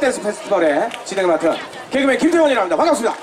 댄스 페스티벌의 진행을 맡은 개그맨 김태원이라고 합니다. 반갑습니다.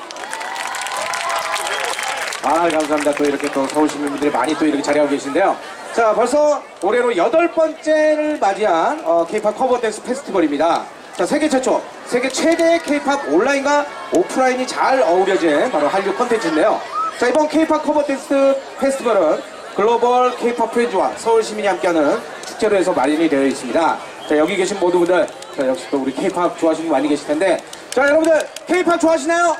아, 감사합니다. 또 이렇게 또 서울 시민분들이 많이 또 이렇게 자리하고 계신데요. 자, 벌써 올해로 여덟 번째를 맞이한 어, K-팝 커버 댄스 페스티벌입니다. 자, 세계 최초, 세계 최대의 K-팝 온라인과 오프라인이 잘 어우러진 바로 한류 콘텐츠인데요. 자, 이번 K-팝 커버 댄스 페스티벌은 글로벌 K-팝 프렌즈와 서울 시민이 함께하는 축제로 해서 마련이 되어 있습니다. 자, 여기 계신 모든 분들, 자, 역시 또 우리 K-팝 좋아하시는 분 많이 계실 텐데, 자, 여러분들 K-팝 좋아하시나요?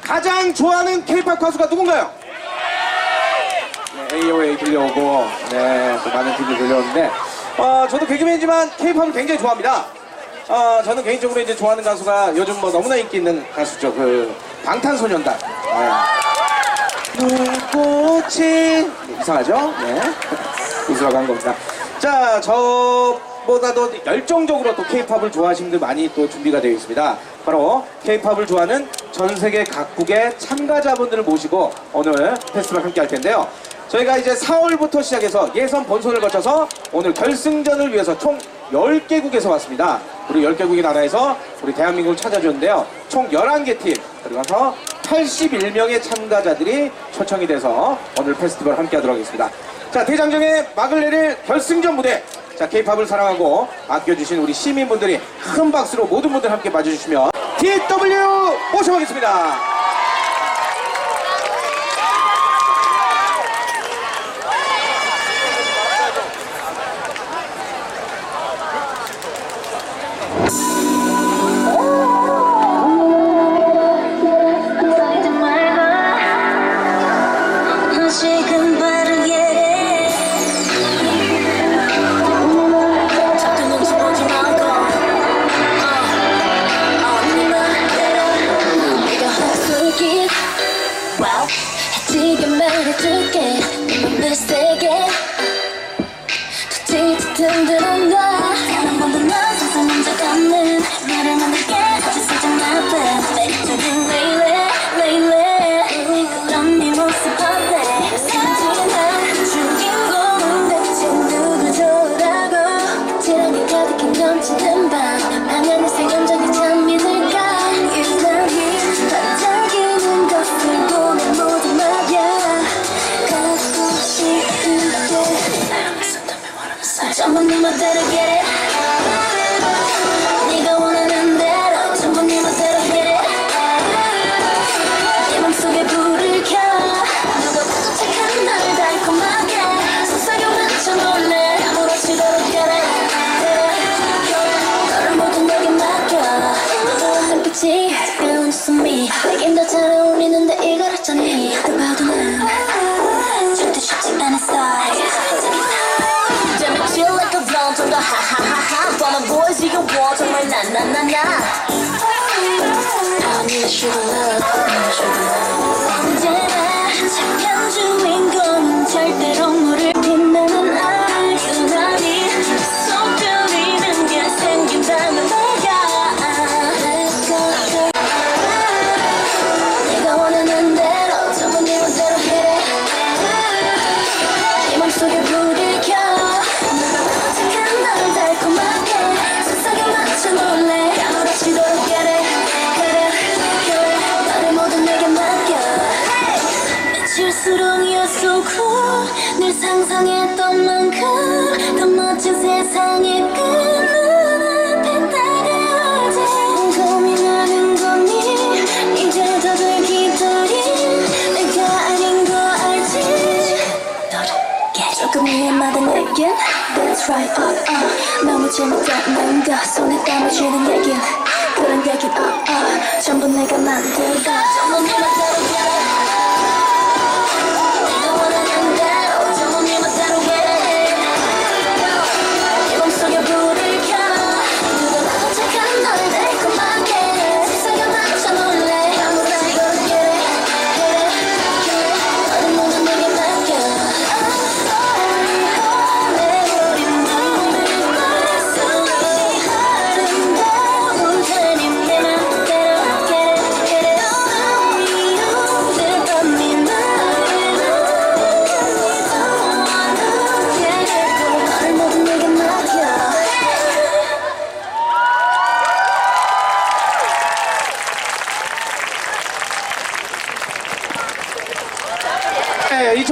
가장 좋아하는 K-팝 가수가 누군가요? 네, AOA 들려오고, 네, 또 많은 팀이 들려오는데, 어, 저도 개그맨이지만 K-팝을 굉장히 좋아합니다. 어, 저는 개인적으로 이제 좋아하는 가수가 요즘 뭐 너무나 인기 있는 가수죠. 그, 방탄소년단. 네. 눈꽃이 이상하죠? 네. 이수라고 한 겁니다. 자, 저 보다 도 열정적으로 또 케이팝을 좋아하시는 분들 많이 또 준비가 되어 있습니다. 바로 케이팝을 좋아하는 전 세계 각국의 참가자분들을 모시고 오늘 페스티벌 함께 할 텐데요. 저희가 이제 4월부터 시작해서 예선 본선을 거쳐서 오늘 결승전을 위해서 총 10개국에서 왔습니다. 우리 10개국의 나라에서 우리 대한민국을 찾아줬는데요. 총 11개 팀, 그리고 나서 81명의 참가자들이 초청이 돼서 오늘 페스티벌 함께 하도록 하겠습니다. 자, 대장정의 막을 내릴 결승전 무대. 자, 케이팝을 사랑하고 아껴주신 우리 시민분들이 큰 박수로 모든 분들 함께 맞아주시면 DW 모셔보겠습니다. 전부 네 멋대로 get it your love.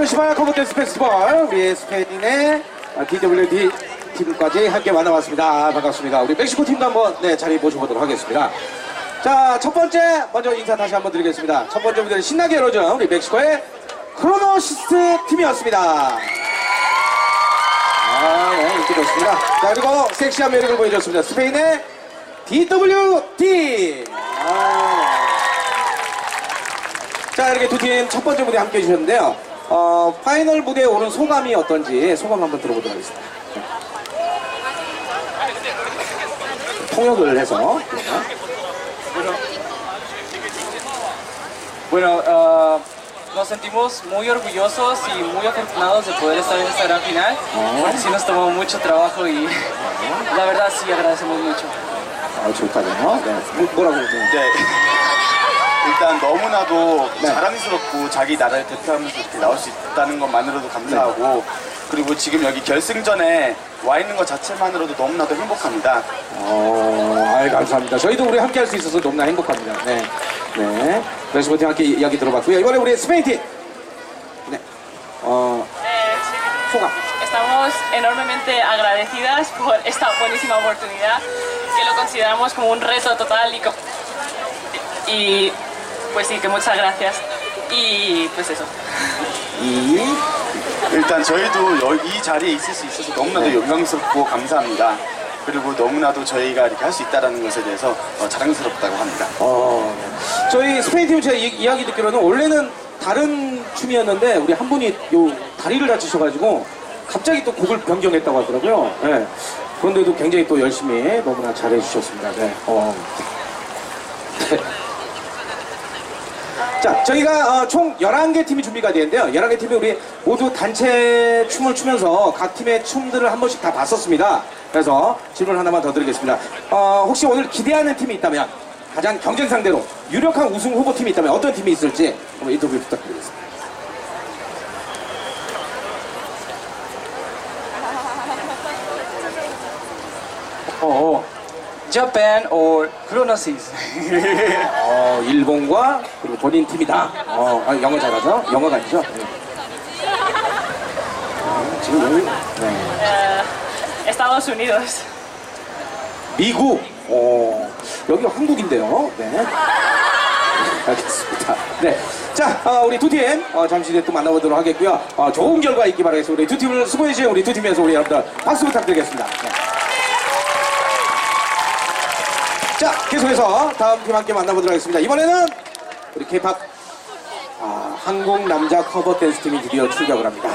2018 커버 댄스 페스티벌 우리 스페인의 아, DWD 팀까지 함께 만나봤습니다. 반갑습니다. 우리 멕시코 팀도 한번 네, 자리 모셔보도록 하겠습니다. 자, 첫 번째 먼저 인사 다시 한번 드리겠습니다. 첫 번째 무대는 신나게 열어준 우리 멕시코의 크로노시스트 팀이었습니다. 아, 네, 인기 좋습니다. 자, 그리고 섹시한 매력을 보여줬습니다. 스페인의 DWD. 아. 자, 이렇게 두 팀 첫 번째 무대 함께 해주셨는데요. 어, 파이널 무대에 오른 소감이 어떤지 소감 한번 들어보도록 하겠습니다. 네. 통역을 해서. Bueno, ah, nos sentimos muy orgullosos y muy afortunados de poder estar en esta gran final, porque sí nos tomó mucho trabajo y la verdad sí agradecemos mucho. 아, 좋다네요. 네. 뭐- 뭐라고 그러세요? 네. 일단 너무나도 네. 자랑스럽고 자기 나라를 대표하면서 이렇게 나올 수 있다는 것만으로도 감사하고 그리고 지금 여기 결승전에 와 있는 것 자체만으로도 너무나도 행복합니다. 어, 아이, 감사합니다. 저희도 우리 함께 할 수 있어서 너무나 행복합니다. 네. 네. 멕시코 팀 함께 이야기 들어봤고요. 이번에 우리 스페인 팀. 네. 어, 소감. Estamos enormemente agradecidas por esta buenísima oportunidad, que lo consideramos como un reto total y, y pues sí, que muchas gracias. Y pues eso. 이, 일단 저희도 여- 이 자리에 있을 수 있어서 너무나도 네. 영광스럽고 감사합니다. 그리고 너무나도 저희가 이렇게 할 수 있다는 것에 대해서 어, 자랑스럽다고 합니다. 어, 네. 저희 스페인 팀 제가 이, 이야기 듣기로는 원래는 다른 춤이었는데 우리 한 분이 요 다리를 다치셔가지고 갑자기 또 곡을 변경했다고 하더라고요. 네. 그런데도 굉장히 또 열심히 너무나 잘해주셨습니다. 네. 어. 자, 저희가 어, 총 11개 팀이 준비가 되는데요. 11개 팀이 우리 모두 단체 춤을 추면서 각 팀의 춤들을 한 번씩 다 봤었습니다. 그래서 질문 하나만 더 드리겠습니다. 어, 혹시 오늘 기대하는 팀이 있다면 가장 경쟁 상대로 유력한 우승 후보 팀이 있다면 어떤 팀이 있을지 한번 인터뷰 부탁드리겠습니다. O Japan or Chronosis. 어, 일본과 그리고 본인 팀이다. 어, 아, 영어 잘하죠? 영어가 아니죠? 네. 어, 지금 여기 네. Eh, Estados Unidos. 미국. 어, 여기 한국인데요. 네. 알겠습니다. 네. 자, 어, 우리 두 팀, 어, 잠시 뒤에 또 만나보도록 하겠고요. 어, 좋은 결과 있기 바라겠습니다. 우리 두 팀을 수고해주신 우리 두 팀에서 우리 여러분들 박수 부탁드리겠습니다. 네. 자, 계속해서 다음 팀 함께 만나보도록 하겠습니다. 이번에는 우리 K-팝 아, 한국 남자 커버 댄스 팀이 드디어 출격을 합니다.